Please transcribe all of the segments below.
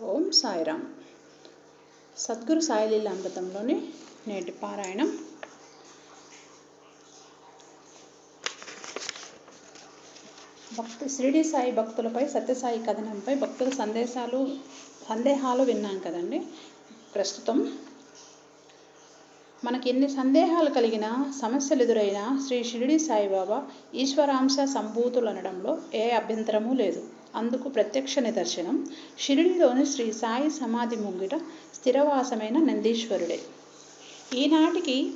ఓం సాయిరామ్. సద్గురు సాయిలీల అమృతంలోని నేటి పారాయణం. భక్తి షిరిడి సాయి భక్తులపై సత్యసాయి కథనంపై భక్తుల సందేశాలు సందేహాలు విన్నాం కదండి. ప్రస్తుతం మనకి ఎన్ని సందేహాలు కలిగినా సమస్యలు ఎదురైనా శ్రీ షిరిడి సాయిబాబా ఈశ్వరాంశ సంభూతులు అనడంలో ఏ అభ్యంతరమూ లేదు. అందుకు ప్రత్యక్ష నిదర్శనం. షిరిడిలోని శ్రీ సాయి సమాధి ముంగిట స్థిరవాసమైన నందీశ్వరుడే. ఈనాటికి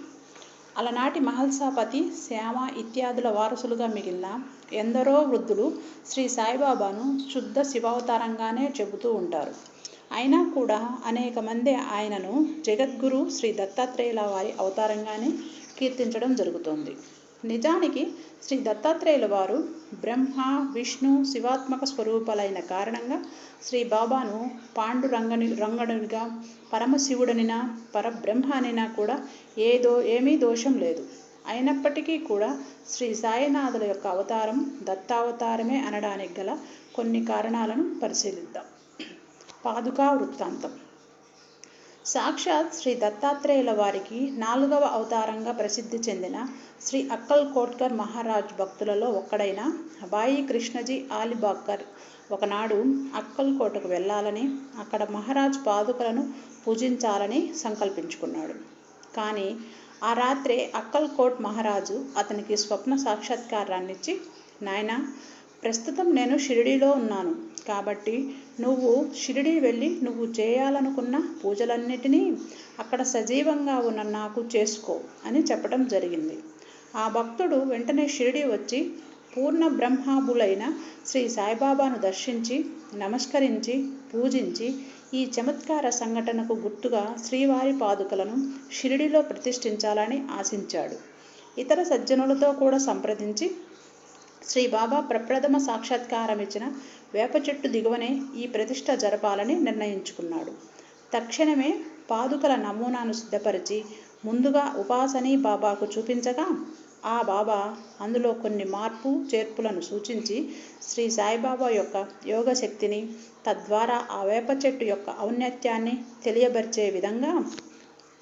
అలనాటి మహల్సాపతి శ్యామ ఇత్యాదుల వారసులుగా మిగిలిన ఎందరో వృద్ధులు శ్రీ సాయిబాబాను శుద్ధ శివావతారంగానే చెబుతూ ఉంటారు. అయినా కూడా అనేక మంది ఆయనను జగద్గురు శ్రీ దత్తాత్రేయుల వారి అవతారంగానే కీర్తించడం జరుగుతోంది. నిజానికి శ్రీ దత్తాత్రేయుల వారు బ్రహ్మ విష్ణు శివాత్మక స్వరూపాలైన కారణంగా శ్రీ బాబాను పాండురంగని రంగడునిగా పరమశివుడనినా పరబ్రహ్మ అనినా కూడా ఏదో ఏమీ దోషం లేదు. అయినప్పటికీ కూడా శ్రీ సాయినాథుల యొక్క అవతారం దత్తావతారమే అనడానికి గల కొన్ని కారణాలను పరిశీలిద్దాం. పాదుకా వృత్తాంతం. సాక్షాత్ శ్రీ దత్తాత్రేయుల వారికి నాలుగవ అవతారంగా ప్రసిద్ధి చెందిన శ్రీ అక్కల్ కోట్కర్ మహారాజ్ భక్తులలో ఒక్కడైన బాయి కృష్ణజీ ఆలిబాక్కర్ ఒకనాడు అక్కల్ కోటకు వెళ్ళాలని అక్కడ మహారాజ్ పాదుకలను పూజించాలని సంకల్పించుకున్నాడు. కానీ ఆ రాత్రే అక్కల్ కోట్ మహారాజు అతనికి స్వప్న సాక్షాత్కారాన్నిచ్చి నాయన ప్రస్తుతం నేను షిరిడీలో ఉన్నాను. కాబట్టి నువ్వు షిరిడి వెళ్ళి నువ్వు చేయాలనుకున్న పూజలన్నిటినీ అక్కడ సజీవంగా ఉన్న నాకు చేసుకో అని చెప్పడం జరిగింది. ఆ భక్తుడు వెంటనే షిరిడి వచ్చి పూర్ణ బ్రహ్మాబులైన శ్రీ సాయిబాబాను దర్శించి నమస్కరించి పూజించి ఈ చమత్కార సంఘటనకు గుర్తుగా శ్రీవారి పాదుకలను షిరిడిలో ప్రతిష్ఠించాలని ఆశించాడు. ఇతర సజ్జనులతో కూడా సంప్రదించి శ్రీ బాబా ప్రప్రథమ సాక్షాత్కారం ఇచ్చిన వేప చెట్టు దిగువనే ఈ ప్రతిష్ట జరపాలని నిర్ణయించుకున్నాడు. తక్షణమే పాదుకల నమూనాను సిద్ధపరిచి ముందుగా ఉపాసని బాబాకు చూపించగా ఆ బాబా అందులో కొన్ని మార్పు చేర్పులను సూచించి శ్రీ సాయిబాబా యొక్క యోగ శక్తిని తద్వారా ఆ వేప చెట్టు యొక్క ఔన్నత్యాన్ని తెలియబరిచే విధంగా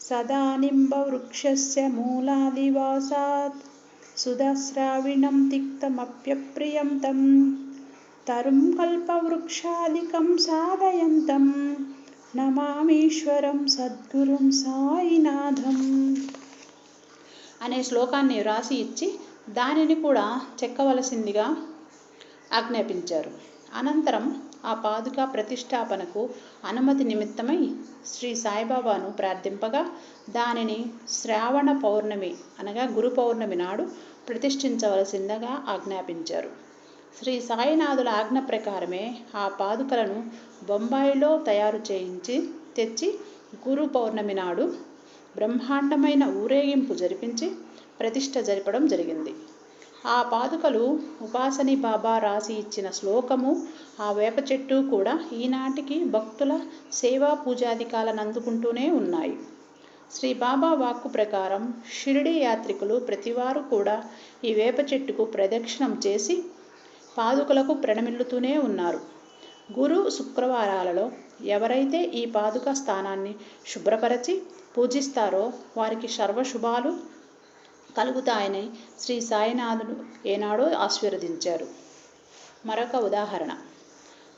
సదానింబ వృక్షస్య మూలాదివాసాత్ సుధస్రావిణం తిక్తమప్యప్రియం తం తరుం కల్పవృక్షాదికం సాధయంతం నమామీశ్వరం సద్గురుం సాయినాథం అనే శ్లోకాన్ని వ్రాసి ఇచ్చి దానిని కూడా చెక్కవలసిందిగా ఆజ్ఞాపించారు. అనంతరం ఆ పాదుక ప్రతిష్టాపనకు అనుమతి నిమిత్తమై శ్రీ సాయిబాబాను ప్రార్థింపగా దానిని శ్రావణ పౌర్ణమి అనగా గురు పౌర్ణమి నాడు ప్రతిష్ఠించవలసిందిగా ఆజ్ఞాపించారు. శ్రీ సాయినాథుల ఆజ్ఞ ప్రకారమే ఆ పాదుకలను బొంబాయిలో తయారు చేయించి తెచ్చి గురు పౌర్ణమి నాడు బ్రహ్మాండమైన ఊరేగింపు జరిపించి ప్రతిష్ట జరపడం జరిగింది. ఆ పాదుకలు ఉపాసని బాబా రాసి ఇచ్చిన శ్లోకము ఆ వేప చెట్టు కూడా ఈనాటికి భక్తుల సేవా పూజాధికాలను అందుకుంటూనే ఉన్నాయి. శ్రీ బాబా వాక్కు ప్రకారం షిరిడి యాత్రికులు ప్రతివారు కూడా ఈ వేప చెట్టుకు ప్రదక్షిణం చేసి పాదుకలకు ప్రణమిల్లుతూనే ఉన్నారు. గురు శుక్రవారాలలో ఎవరైతే ఈ పాదుక స్థానాన్ని శుభ్రపరచి పూజిస్తారో వారికి సర్వశుభాలు కలుగుతాయని శ్రీ సాయినాథుడు ఏనాడో ఆశీర్వదించారు. మరొక ఉదాహరణ.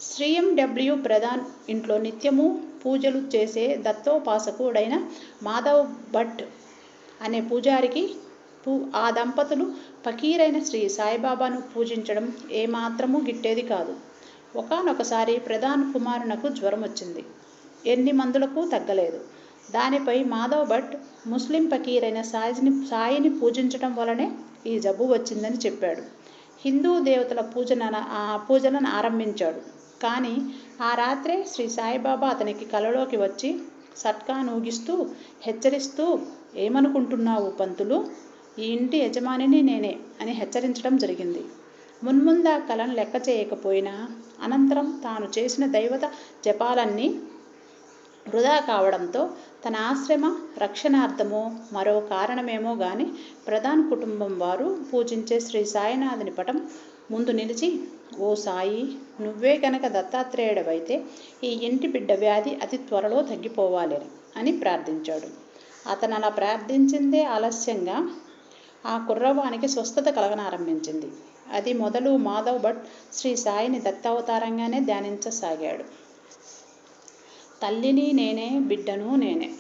శ్రీఎం డబ్ల్యూ ప్రధాన్ ఇంట్లో నిత్యము పూజలు చేసే దత్తోపాసకుడైన మాధవ్ భట్ అనే పూజారికి పూ ఆ దంపతులు ఫకీరైన శ్రీ సాయిబాబాను పూజించడం ఏమాత్రము గిట్టేది కాదు. ఒకనొకసారి ప్రధాన్ కుమారునకు జ్వరం వచ్చింది ఎన్ని మందులకు తగ్గలేదు. దానిపై మాధవ్ భట్ ముస్లిం పకీరైన సాయిని సాయిని పూజించడం వలనే ఈ జబ్బు వచ్చిందని చెప్పాడు. హిందూ దేవతల పూజన పూజలను ఆరంభించాడు. కానీ ఆ రాత్రే శ్రీ సాయిబాబా అతనికి కలలోకి వచ్చి సట్కా నూగిస్తూ హెచ్చరిస్తూ ఏమనుకుంటున్నావు పంతులు? ఈ ఇంటి యజమానిని నేనే అని హెచ్చరించడం జరిగింది. మున్ముందా కలను లెక్క చేయకపోయినా అనంతరం తాను చేసిన దైవత జపాలన్నీ వృధా కావడంతో తన ఆశ్రమ రక్షణార్థమో మరో కారణమేమో గాని ప్రధాన్ కుటుంబం వారు పూజించే శ్రీ సాయినాథుని పటం ముందు నిలిచి ఓ సాయి నువ్వే కనుక దత్తాత్రేయుడవైతే ఈ ఇంటి బిడ్డ వ్యాధి అతి త్వరలో తగ్గిపోవాలని అని ప్రార్థించాడు. అతను అలా ప్రార్థించిందే ఆలస్యంగా ఆ కుర్రవానికి స్వస్థత కలగనారంభించింది. అది మొదలు మాధవ్ భట్ శ్రీ సాయిని దత్తావతారంగానే ధ్యానించసాగాడు. తల్లిని నేనే బిడ్డను నేనే.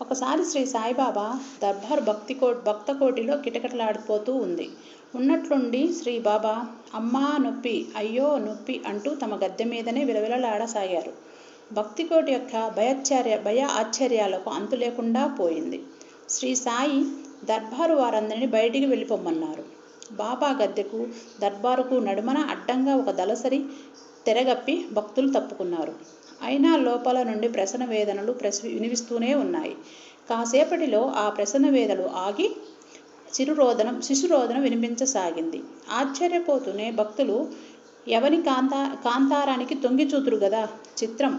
ఒకసారి శ్రీ సాయిబాబా దర్బార్ భక్తి కో భక్త కోటిలో కిటకిటలాడిపోతూ ఉంది. ఉన్నట్లుండి శ్రీ బాబా అమ్మా నొప్పి అయ్యో నొప్పి అంటూ తమ గద్దె మీదనే విలవిలలాడసాగారు. భక్తి కోటి యొక్క భయాచార్య భయ ఆశ్చర్యాలకు అంతు లేకుండా పోయింది. శ్రీ సాయి దర్బారు వారందరినీ బయటికి వెళ్ళిపోమన్నారు బాబా గద్దెకు దర్బారుకు నడుమన అడ్డంగా ఒక దళసరి తెరగప్పి భక్తులు తప్పుకున్నారు. అయినా లోపల నుండి ప్రసన వేదనలు ప్రసవి వినిపిస్తూనే ఉన్నాయి. కాసేపటిలో ఆ ప్రసన వేదలు ఆగి చిరురోదనం శిశురోదనం వినిపించసాగింది. ఆశ్చర్యపోతూనే భక్తులు ఎవని కాంతా కాంతారానికి తొంగి చూతురు గదా? చిత్రం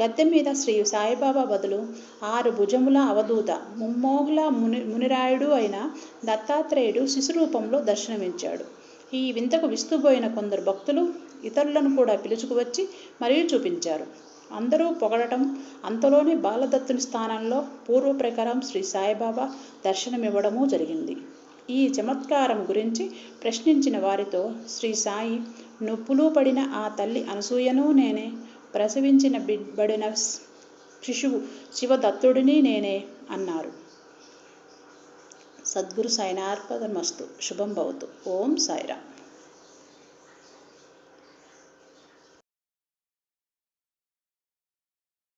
గద్దె మీద శ్రీ సాయిబాబా బదులు ఆరు భుజముల అవధూత ముమ్మోగుల ముని మునిరాయుడు అయిన దత్తాత్రేయుడు శిశు రూపంలో దర్శనమిచ్చాడు. ఈ వింతకు విస్తుపోయిన కొందరు భక్తులు ఇతరులను కూడా పిలుచుకువచ్చి మరియు చూపించారు. అందరూ పొగడటం అంతలోనే బాలదత్తుని స్థానంలో పూర్వ ప్రకారం శ్రీ సాయిబాబా దర్శనమివ్వడము జరిగింది. ఈ చమత్కారం గురించి ప్రశ్నించిన వారితో శ్రీ సాయి నొప్పులు పడిన ఆ తల్లి అనసూయను నేనే ప్రసవించిన బిడ్బడిన శిశువు శివదత్తుడిని నేనే అన్నారు. సద్గురు సాయినార్పదమస్తు శుభం భవతు. ఓం సాయిరామ్.